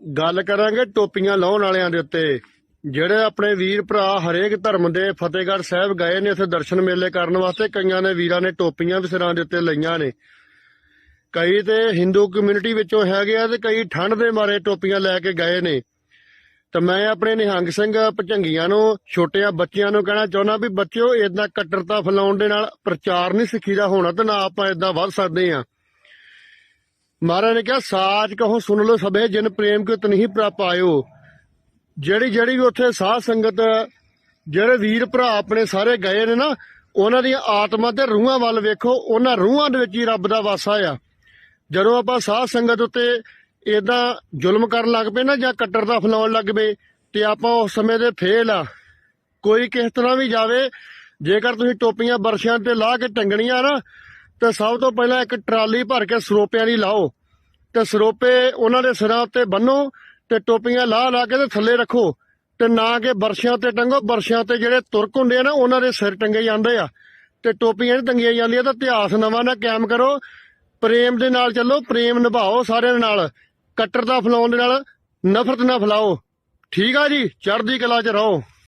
ਗੱਲ ਕਰਾਂਗੇ ਟੋਪੀਆਂ ਲਾਉਣ ਵਾਲਿਆਂ ਦੇ ਉੱਤੇ। ਜਿਹੜੇ ਆਪਣੇ ਵੀਰ ਭਰਾ ਹਰੇਕ ਧਰਮ ਦੇ ਫਤਿਹਗੜ੍ਹ ਸਾਹਿਬ ਗਏ ਨੇ ਉੱਥੇ ਦਰਸ਼ਨ ਮੇਲੇ ਕਰਨ ਵਾਸਤੇ, ਕਈਆਂ ਨੇ ਵੀਰਾਂ ਨੇ ਟੋਪੀਆਂ ਵੀ ਸਿਰਾਂ ਦੇ ਉੱਤੇ ਲਈਆਂ ਨੇ। ਕਈ ਤੇ ਹਿੰਦੂ ਕਮਿਊਨਿਟੀ ਵਿੱਚੋਂ ਹੈਗੇ ਆ ਤੇ ਕਈ ਠੰਡ ਦੇ ਮਾਰੇ ਟੋਪੀਆਂ ਲੈ ਕੇ ਗਏ ਨੇ। ਤੇ ਮੈਂ ਆਪਣੇ ਨਿਹੰਗ ਸਿੰਘ ਭਜੰਗੀਆਂ ਨੂੰ, ਛੋਟਿਆਂ ਬੱਚਿਆਂ ਨੂੰ ਕਹਿਣਾ ਚਾਹੁੰਦਾ ਵੀ ਬੱਚਿਓ ਇਦਾਂ ਕੱਟਰਤਾ ਫੈਲਾਉਣ ਦੇ ਨਾਲ ਪ੍ਰਚਾਰ ਨਹੀਂ ਸਿੱਖੀਦਾ ਹੋਣਾ ਤੇ ਨਾ ਆਪਾਂ ਇਦਾਂ ਵੱਧ ਸਕਦੇ ਆ ਮਹਾਰਾਜ ਨੇ ਕਿਹਾ, ਸਾਚ ਕਹੋ, ਸੁਣ ਲੋ ਸਭੇ, ਜਿਨ ਪ੍ਰੇਮ ਕੇ ਤਨਹੀ ਪ੍ਰਪ ਆਇਓ। ਜਿਹੜੀ ਜਿਹੜੀ ਵੀ ਉੱਥੇ ਸਾਧ ਸੰਗਤ, ਜਿਹੜੇ ਵੀਰ ਭਰਾ ਆਪਣੇ ਸਾਰੇ ਗਏ ਨੇ ਨਾ, ਉਹਨਾਂ ਦੀਆਂ ਆਤਮਾ ਤੇ ਰੂਹਾਂ ਵੱਲ ਵੇਖੋ, ਉਹਨਾਂ ਰੂਹਾਂ ਦੇ ਵਿੱਚ ਹੀ ਰੱਬ ਦਾ ਵਾਸਾ ਆ। ਜਦੋਂ ਆਪਾਂ ਸਾਧ ਸੰਗਤ ਉੱਤੇ ਇਦਾਂ ਜ਼ੁਲਮ ਕਰਨ ਲੱਗ ਪਏ ਨਾ, ਜਾਂ ਕੱਟਰਤਾ ਫੈਲਾਉਣ ਲੱਗ ਪਏ, ਤੇ ਆਪਾਂ ਉਸ ਸਮੇਂ ਦੇ ਫੇਲ ਆ। ਕੋਈ ਕਿਸ ਤਰ੍ਹਾਂ ਵੀ ਜਾਵੇ, ਜੇਕਰ ਤੁਸੀਂ ਟੋਪੀਆਂ ਬਰਸ਼ਿਆਂ ਤੇ ਲਾ ਕੇ ਟੰਗਣੀਆਂ ਨਾ ਤੇ ਸਭ ਤੋਂ ਪਹਿਲਾਂ ਇੱਕ ਟਰਾਲੀ ਭਰ ਕੇ ਸਰੋਪਿਆਂ ਦੀ ਲਾਓ ਤੇ ਸਰੋਪੇ ਉਹਨਾਂ ਦੇ ਸਿਰਾਂ ਉੱਤੇ ਬੰਨੋ ਤੇ ਟੋਪੀਆਂ ਲਾ ਲਾ ਕੇ ਤੇ ਥੱਲੇ ਰੱਖੋ ਤੇ ਨਾ ਕਿ ਬਰਸ਼ਿਆਂ ਤੇ ਟੰਗੋ ਬਰਸ਼ਿਆਂ ਤੇ ਜਿਹੜੇ ਤੁਰਕ ਹੁੰਦੇ ਆ ਨਾ, ਉਹਨਾਂ ਦੇ ਸਿਰ ਟੰਗੇ ਜਾਂਦੇ ਆ। ਤੇ ਟੋਪੀਆਂ ਨਹੀਂ ਟੰਗੀਆਂ ਜਾਂਦੀਆਂ, ਤਾਂ ਇਤਿਹਾਸ ਨਵਾਂ ਨਾ ਕਾਇਮ ਕਰੋ। ਪ੍ਰੇਮ ਦੇ ਨਾਲ ਚੱਲੋ, ਪ੍ਰੇਮ ਨਿਭਾਓ ਸਾਰਿਆਂ ਨਾਲ। ਕੱਟਰਤਾ ਫੈਲਾਉਣ ਦੇ ਨਾਲ ਨਫ਼ਰਤ ਨਾ ਫੈਲਾਓ। ਠੀਕ ਆ ਜੀ, ਚੜ੍ਹਦੀ ਕਲਾ 'ਚ ਰਹੋ।